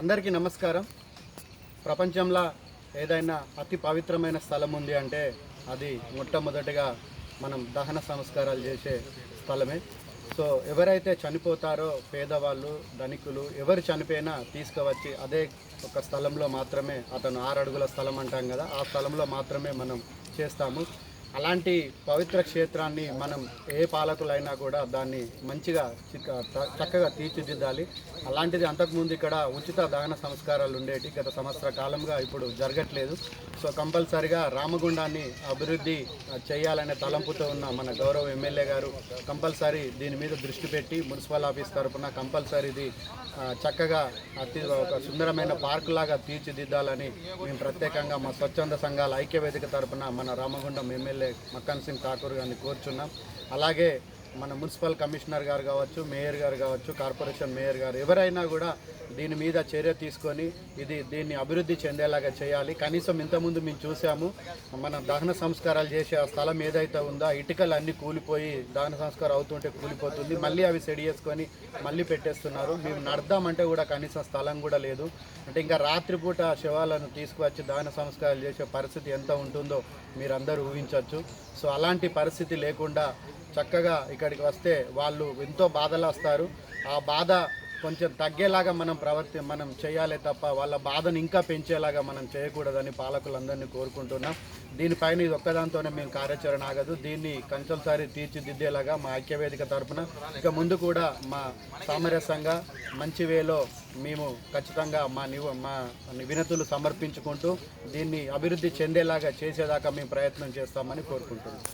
అందరికీ నమస్కారం. ప్రపంచంలో ఏదైనా అతి పవిత్రమైన స్థలం ఉంది అంటే అది మొట్టమొదటిగా మనం దహన సంస్కారాలు చేసే స్థలమే. సో ఎవరైతే చనిపోతారో పేదవాళ్ళు ధనికులు ఎవరు చనిపోయినా తీసుకువచ్చి అదే ఒక స్థలంలో మాత్రమే అతను ఆరు అడుగుల స్థలం అంటాం కదా ఆ స్థలంలో మాత్రమే మనం చేస్తాము. అలాంటి పవిత్ర క్షేత్రాన్ని మనం ఏ పాలకులైనా కూడా దాన్ని మంచిగా చిక్క- చక్కగా తీర్చిదిద్దాలి. అలాంటిది అంతకుముందు ఇక్కడ ఉచిత దహన సంస్కారాలు ఉండేటి గత సంవత్సర కాలంగా ఇప్పుడు జరగట్లేదు. సో కంపల్సరిగా రామగుండాన్ని అభివృద్ధి చేయాలనే తలంపుతో ఉన్న మన గౌరవ ఎమ్మెల్యే గారు కంపల్సరీ దీని మీద దృష్టి పెట్టి మున్సిపల్ ఆఫీస్ తరఫున కంపల్సరీ ఇది చక్కగా అతి ఒక సుందరమైన పార్క్ లాగా తీర్చిదిద్దాలని మేము ప్రత్యేకంగా మా స్వచ్ఛంద సంఘాల ఐక్యవేదిక తరఫున మన రామగుండం ఎమ్మెల్యే మక్కన్ సింగ్ ఠాకూర్ గారిని కోరుచున్నాం. అలాగే మన మున్సిపల్ కమిషనర్ గారు కావచ్చు మేయర్ గారు కావచ్చు కార్పొరేషన్ మేయర్ గారు ఎవరైనా కూడా దీని మీద చర్య తీసుకొని ఇది దీన్ని అభివృద్ధి చెందేలాగా చేయాలి. కనీసం ఇంతకుముందు మేము చూసాము మన దహన సంస్కారాలు చేసే ఆ స్థలం ఏదైతే ఉందో ఇటుకలు అన్నీ కూలిపోయి దహన సంస్కారం అవుతుంటే కూలిపోతుంది. మళ్ళీ అవి సెడి చేసుకొని మళ్ళీ పెట్టేస్తున్నారు. మేము నడదామంటే కూడా కనీసం స్థలం కూడా లేదు. అంటే ఇంకా రాత్రిపూట శవాలను తీసుకువచ్చి దహన సంస్కారాలు చేసే పరిస్థితి ఎంత ఉంటుందో మీరందరూ ఊహించవచ్చు. సో అలాంటి పరిస్థితి లేకుండా చక్కగా ఇక్కడికి వస్తే వాళ్ళు ఎంతో బాధలు వస్తారు. ఆ బాధ కొంచెం తగ్గేలాగా మనం ప్రవర్తి మనం చేయాలి తప్ప వాళ్ళ బాధను ఇంకా పెంచేలాగా మనం చేయకూడదని పాలకులందరినీ కోరుకుంటున్నాం. దీనిపైన ఇది ఒక్కదాంతోనే మేము కార్యాచరణ ఆగదు. దీన్ని కంపల్సరీ తీర్చిదిద్దేలాగా మా ఐక్యవేదిక తరపున ఇక ముందు కూడా మా సామరస్యంగా మంచి వేలో మేము ఖచ్చితంగా మా నివ మా వినతులు సమర్పించుకుంటూ దీన్ని అభివృద్ధి చెందేలాగా చేసేదాకా మేము ప్రయత్నం చేస్తామని కోరుకుంటున్నాం.